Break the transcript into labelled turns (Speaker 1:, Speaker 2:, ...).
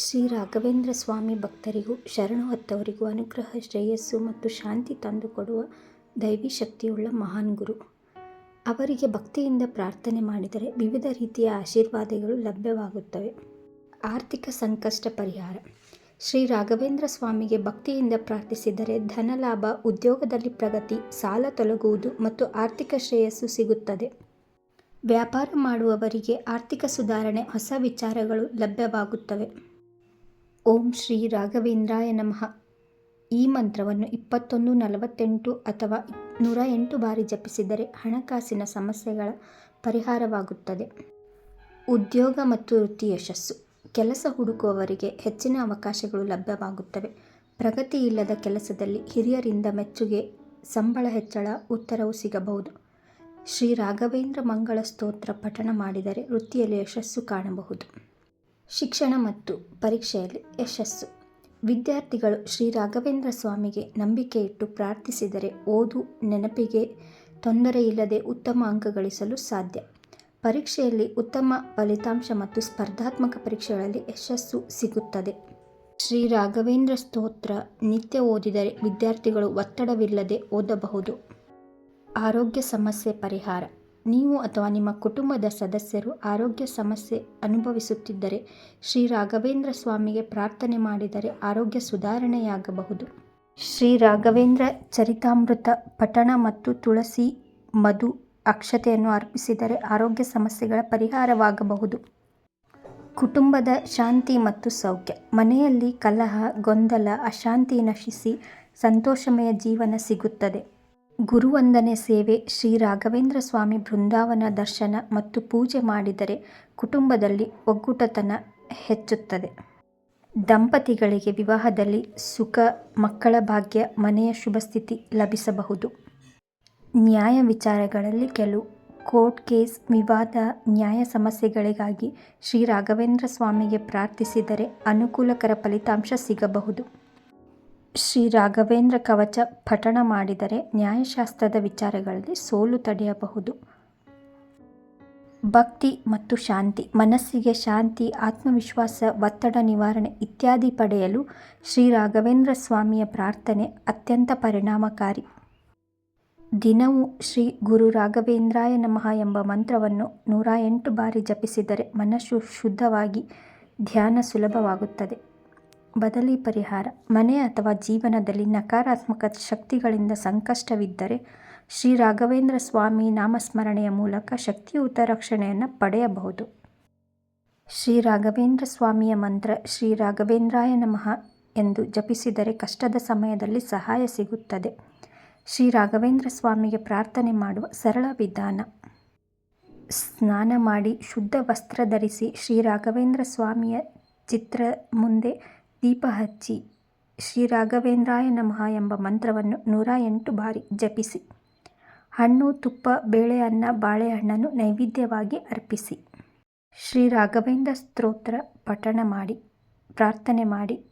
Speaker 1: ಶ್ರೀ ರಾಘವೇಂದ್ರ ಸ್ವಾಮಿ ಭಕ್ತರಿಗೂ ಶರಣು ಹೊತ್ತವರಿಗೂ ಅನುಗ್ರಹ, ಶ್ರೇಯಸ್ಸು ಮತ್ತು ಶಾಂತಿ ತಂದುಕೊಡುವ ದೈವಿ ಶಕ್ತಿಯುಳ್ಳ ಮಹಾನ್ ಗುರು. ಅವರಿಗೆ ಭಕ್ತಿಯಿಂದ ಪ್ರಾರ್ಥನೆ ಮಾಡಿದರೆ ವಿವಿಧ ರೀತಿಯ ಆಶೀರ್ವಾದಗಳು ಲಭ್ಯವಾಗುತ್ತವೆ. ಆರ್ಥಿಕ ಸಂಕಷ್ಟ ಪರಿಹಾರ. ಶ್ರೀ ರಾಘವೇಂದ್ರ ಸ್ವಾಮಿಗೆ ಭಕ್ತಿಯಿಂದ ಪ್ರಾರ್ಥಿಸಿದರೆ ಧನಲಾಭ ಉದ್ಯೋಗದಲ್ಲಿ ಪ್ರಗತಿ, ಸಾಲ ತೊಲಗುವುದು ಮತ್ತು ಆರ್ಥಿಕ ಶ್ರೇಯಸ್ಸು ಸಿಗುತ್ತದೆ. ವ್ಯಾಪಾರ ಮಾಡುವವರಿಗೆ ಆರ್ಥಿಕ ಸುಧಾರಣೆ, ಹೊಸ ವಿಚಾರಗಳು ಲಭ್ಯವಾಗುತ್ತವೆ. ಓಂ ಶ್ರೀ ರಾಘವೇಂದ್ರಾಯ ನಮಃ. ಈ ಮಂತ್ರವನ್ನು ಇಪ್ಪತ್ತೊಂದು, ನಲವತ್ತೆಂಟು ಅಥವಾ ನೂರ ಎಂಟು ಬಾರಿ ಜಪಿಸಿದರೆ ಹಣಕಾಸಿನ ಸಮಸ್ಯೆಗಳ ಪರಿಹಾರವಾಗುತ್ತದೆ. ಉದ್ಯೋಗ ಮತ್ತು ವೃತ್ತಿ ಯಶಸ್ಸು. ಕೆಲಸ ಹುಡುಕುವವರಿಗೆ ಹೆಚ್ಚಿನ ಅವಕಾಶಗಳು ಲಭ್ಯವಾಗುತ್ತವೆ. ಪ್ರಗತಿ ಇಲ್ಲದ ಕೆಲಸದಲ್ಲಿ ಹಿರಿಯರಿಂದ ಮೆಚ್ಚುಗೆ, ಸಂಬಳ ಹೆಚ್ಚಳ ಉತ್ತರವು ಸಿಗಬಹುದು. ಶ್ರೀ ರಾಘವೇಂದ್ರ ಮಂಗಳ ಸ್ತೋತ್ರ ಪಠಣ ಮಾಡಿದರೆ ವೃತ್ತಿಯಲ್ಲಿ ಯಶಸ್ಸು ಕಾಣಬಹುದು. ಶಿಕ್ಷಣ ಮತ್ತು ಪರೀಕ್ಷೆಯಲ್ಲಿ ಯಶಸ್ಸು. ವಿದ್ಯಾರ್ಥಿಗಳು ಶ್ರೀ ರಾಘವೇಂದ್ರ ಸ್ವಾಮಿಗೆ ನಂಬಿಕೆ ಇಟ್ಟು ಪ್ರಾರ್ಥಿಸಿದರೆ ಓದು ನೆನಪಿಗೆ ತೊಂದರೆಯಿಲ್ಲದೆ ಉತ್ತಮ ಅಂಕ ಗಳಿಸಲು ಸಾಧ್ಯ. ಪರೀಕ್ಷೆಯಲ್ಲಿ ಉತ್ತಮ ಫಲಿತಾಂಶ ಮತ್ತು ಸ್ಪರ್ಧಾತ್ಮಕ ಪರೀಕ್ಷೆಗಳಲ್ಲಿ ಯಶಸ್ಸು ಸಿಗುತ್ತದೆ. ಶ್ರೀ ರಾಘವೇಂದ್ರ ಸ್ತೋತ್ರ ನಿತ್ಯ ಓದಿದರೆ ವಿದ್ಯಾರ್ಥಿಗಳು ಒತ್ತಡವಿಲ್ಲದೆ ಓದಬಹುದು. ಆರೋಗ್ಯ ಸಮಸ್ಯೆ ಪರಿಹಾರ. ನೀವು ಅಥವಾ ನಿಮ್ಮ ಕುಟುಂಬದ ಸದಸ್ಯರು ಆರೋಗ್ಯ ಸಮಸ್ಯೆ ಅನುಭವಿಸುತ್ತಿದ್ದರೆ ಶ್ರೀ ರಾಘವೇಂದ್ರ ಸ್ವಾಮಿಗೆ ಪ್ರಾರ್ಥನೆ ಮಾಡಿದರೆ ಆರೋಗ್ಯ ಸುಧಾರಣೆಯಾಗಬಹುದು. ಶ್ರೀ ರಾಘವೇಂದ್ರ ಚರಿತಾಮೃತ, ಪಠಣ ಮತ್ತು ತುಳಸಿ ಮಧು ಅಕ್ಷತೆಯನ್ನು ಅರ್ಪಿಸಿದರೆ ಆರೋಗ್ಯ ಸಮಸ್ಯೆಗಳ ಪರಿಹಾರವಾಗಬಹುದು. ಕುಟುಂಬದ ಶಾಂತಿ ಮತ್ತು ಸೌಖ್ಯ. ಮನೆಯಲ್ಲಿ ಕಲಹ, ಗೊಂದಲ, ಅಶಾಂತಿ ನಶಿಸಿ ಸಂತೋಷಮಯ ಜೀವನ ಸಿಗುತ್ತದೆ. ಗುರುವಂದನೆ ಸೇವೆ ಶ್ರೀ ರಾಘವೇಂದ್ರ ಸ್ವಾಮಿ ಬೃಂದಾವನ ದರ್ಶನ ಮತ್ತು ಪೂಜೆ ಮಾಡಿದರೆ ಕುಟುಂಬದಲ್ಲಿ ಒಗ್ಗೂಟತನ ಹೆಚ್ಚುತ್ತದೆ. ದಂಪತಿಗಳಿಗೆ ವಿವಾಹದಲ್ಲಿ ಸುಖ, ಮಕ್ಕಳ ಭಾಗ್ಯ, ಮನೆಯ ಶುಭಸ್ಥಿತಿ ಲಭಿಸಬಹುದು. ನ್ಯಾಯ ವಿಚಾರಗಳಲ್ಲಿ ಕೆಲವು ಕೋರ್ಟ್ ಕೇಸ್, ವಿವಾದ, ನ್ಯಾಯ ಸಮಸ್ಯೆಗಳಿಗಾಗಿ ಶ್ರೀ ರಾಘವೇಂದ್ರ ಸ್ವಾಮಿಗೆ ಪ್ರಾರ್ಥಿಸಿದರೆ ಅನುಕೂಲಕರ ಫಲಿತಾಂಶ ಸಿಗಬಹುದು. ಶ್ರೀ ರಾಘವೇಂದ್ರ ಕವಚ ಪಠಣ ಮಾಡಿದರೆ ನ್ಯಾಯಶಾಸ್ತ್ರದ ವಿಚಾರಗಳಲ್ಲಿ ಸೋಲು ತಡೆಯಬಹುದು. ಭಕ್ತಿ ಮತ್ತು ಶಾಂತಿ, ಮನಸ್ಸಿಗೆ ಶಾಂತಿ, ಆತ್ಮವಿಶ್ವಾಸ, ಒತ್ತಡ ನಿವಾರಣೆ ಇತ್ಯಾದಿ ಪಡೆಯಲು ಶ್ರೀ ರಾಘವೇಂದ್ರ ಸ್ವಾಮಿಯ ಪ್ರಾರ್ಥನೆ ಅತ್ಯಂತ ಪರಿಣಾಮಕಾರಿ. ದಿನವೂ ಶ್ರೀ ಗುರು ರಾಘವೇಂದ್ರಾಯ ನಮಃ ಎಂಬ ಮಂತ್ರವನ್ನು ನೂರ ಎಂಟು ಬಾರಿ ಜಪಿಸಿದರೆ ಮನಸ್ಸು ಶುದ್ಧವಾಗಿ ಧ್ಯಾನ ಸುಲಭವಾಗುತ್ತದೆ. ಬದಲಿ ಪರಿಹಾರ. ಮನೆ ಅಥವಾ ಜೀವನದಲ್ಲಿ ನಕಾರಾತ್ಮಕ ಶಕ್ತಿಗಳಿಂದ ಸಂಕಷ್ಟವಿದ್ದರೆ ಶ್ರೀ ರಾಘವೇಂದ್ರ ಸ್ವಾಮಿ ನಾಮಸ್ಮರಣೆಯ ಮೂಲಕ ಶಕ್ತಿಯುತ ರಕ್ಷಣೆಯನ್ನು ಪಡೆಯಬಹುದು. ಶ್ರೀ ರಾಘವೇಂದ್ರ ಸ್ವಾಮಿಯ ಮಂತ್ರ ಶ್ರೀ ರಾಘವೇಂದ್ರಾಯ ನಮಃ ಎಂದು ಜಪಿಸಿದರೆ ಕಷ್ಟದ ಸಮಯದಲ್ಲಿ ಸಹಾಯ ಸಿಗುತ್ತದೆ. ಶ್ರೀ ರಾಘವೇಂದ್ರ ಸ್ವಾಮಿಗೆ ಪ್ರಾರ್ಥನೆ ಮಾಡುವ ಸರಳ ವಿಧಾನ. ಸ್ನಾನ ಮಾಡಿ ಶುದ್ಧ ವಸ್ತ್ರ ಧರಿಸಿ ಶ್ರೀ ರಾಘವೇಂದ್ರ ಸ್ವಾಮಿಯ ಚಿತ್ರ ಮುಂದೆ ದೀಪ ಹಚ್ಚಿ ಶ್ರೀ ರಾಘವೇಂದ್ರಾಯ ನಮಃ ಎಂಬ ಮಂತ್ರವನ್ನು ನೂರ ಎಂಟು ಬಾರಿ ಜಪಿಸಿ. ಹಣ್ಣು, ತುಪ್ಪ, ಬೇಳೆ ಅನ್ನ, ಬಾಳೆಹಣ್ಣನ್ನು ನೈವೇದ್ಯವಾಗಿ ಅರ್ಪಿಸಿ. ಶ್ರೀ ರಾಘವೇಂದ್ರ ಸ್ತೋತ್ರ ಪಠಣ ಮಾಡಿ, ಪ್ರಾರ್ಥನೆ ಮಾಡಿ.